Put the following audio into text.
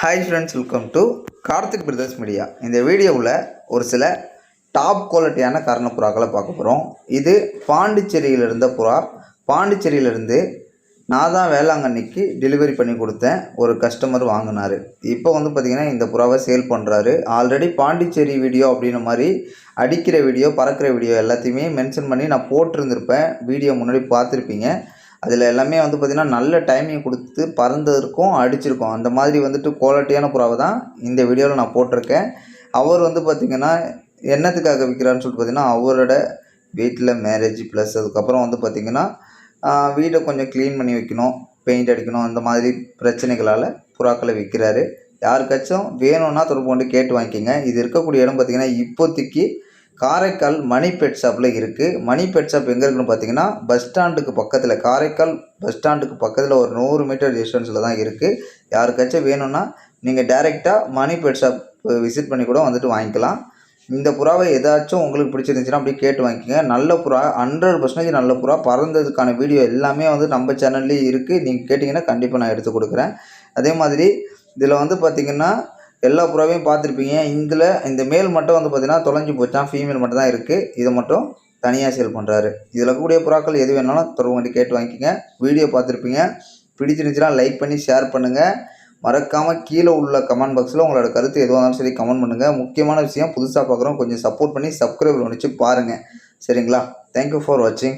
Hi friends welcome to Karthik brothers media இந்த வீடியோவில் ஒரு சில டாப் குவாலிட்டியான கர்ண புறாக்களை பார்க்க போகிறோம் இது பாண்டிச்சேரியில் இருந்த புறா. பாண்டிச்சேரியிலிருந்து நான் தான் வேளாங்கண்ணிக்கு டெலிவரி பண்ணி கொடுத்தேன். ஒரு கஸ்டமர் வாங்கினார். இப்போ வந்து பார்த்திங்கன்னா இந்த புறாவை சேல் பண்ணுறாரு ஆல்ரெடி பாண்டிச்சேரி வீடியோ அப்படின்ன மாதிரி அடிக்கிற வீடியோ பறக்கிற வீடியோ எல்லாத்தையுமே மென்ஷன் பண்ணி நான் போட்டிருந்திருப்பேன். வீடியோ முன்னாடி பார்த்துருப்பீங்க. அதில் எல்லாமே வந்து பார்த்திங்கன்னா நல்ல டைமிங் கொடுத்து பறந்ததற்கும் அடிச்சிருக்கும். அந்த மாதிரி வந்துட்டு குவாலிட்டியான புறாவை தான் இந்த வீடியோவில் நான் போட்டிருக்கேன். அவர் வந்து பார்த்திங்கன்னா என்னத்துக்காக விற்கிறான்னு சொல்லிட்டு பார்த்திங்கன்னா அவரோட வீட்டில் மேரேஜ் ப்ளஸ் அதுக்கப்புறம் வந்து பார்த்திங்கன்னா வீடை கொஞ்சம் க்ளீன் பண்ணி வைக்கணும் பெயிண்ட் அடிக்கணும் அந்த மாதிரி பிரச்சனைகளால் புறாக்களை விற்கிறாரு யாருக்காச்சும் வேணும்னா தொடர்பு கொண்டு கேட்டு வாங்கிக்கோங்க. இது இருக்கக்கூடிய இடம் பார்த்திங்கன்னா இப்போதைக்கு காரைக்கால் மணி பெட் ஷாப்பில் இருக்குது மணி பெட் ஷாப் எங்கே இருக்குன்னு பார்த்தீங்கன்னா பஸ் ஸ்டாண்டுக்கு பக்கத்தில் காரைக்கால் பஸ் ஸ்டாண்டுக்கு பக்கத்தில் ஒரு நூறு மீட்டர் டிஸ்டன்ஸில் தான் இருக்குது யாருக்காச்சும் வேணும்னா நீங்கள் டைரெக்டாக மணி பெட் ஷாப் விசிட் பண்ணி கூட வந்துட்டு வாங்கிக்கலாம். இந்த புறாவை ஏதாச்சும் உங்களுக்கு பிடிச்சிருந்துச்சுன்னா அப்படியே கேட்டு வாங்கிக்கோங்க. நல்ல புறா ஹண்ட்ரட் பர்சன்டேஜ் நல்ல புறா. பறந்ததுக்கான வீடியோ எல்லாமே வந்து நம்ம சேனல்லேயே இருக்குது நீங்கள் கேட்டிங்கன்னா கண்டிப்பாக நான் எடுத்து கொடுக்குறேன். அதே மாதிரி இதில் வந்து பார்த்திங்கன்னா எல்லா புறாவையும் பார்த்துருப்பீங்க. இதில் இந்த மேல் மட்டும் வந்து பார்த்திங்கன்னா தொலைஞ்சு போச்சான் ஃபீமேல் மட்டும் தான் இருக்குது இதை மட்டும் தனியாக சேல் பண்ணுறாரு இதில் இருக்கக்கூடிய புறாக்கள் எது வேணாலும் தொடர்பு கேட்டு வாங்கிக்கோங்க. வீடியோ பார்த்துருப்பீங்க. பிடிச்சிருந்துச்சுன்னா லைக் பண்ணி ஷேர் பண்ணுங்கள் மறக்காமல் கீழே உள்ள கமெண்ட் பாக்ஸில் உங்களோட கருத்து எதுவாக இருந்தாலும் சரி கமெண்ட் பண்ணுங்கள் முக்கியமான விஷயம் புதுசாக பார்க்குறோம் கொஞ்சம் சப்போர்ட் பண்ணி சப்ஸ்கிரைப் பண்ணிச்சு பாருங்கள் சரிங்களா? தேங்க்யூ ஃபார் வாட்சிங்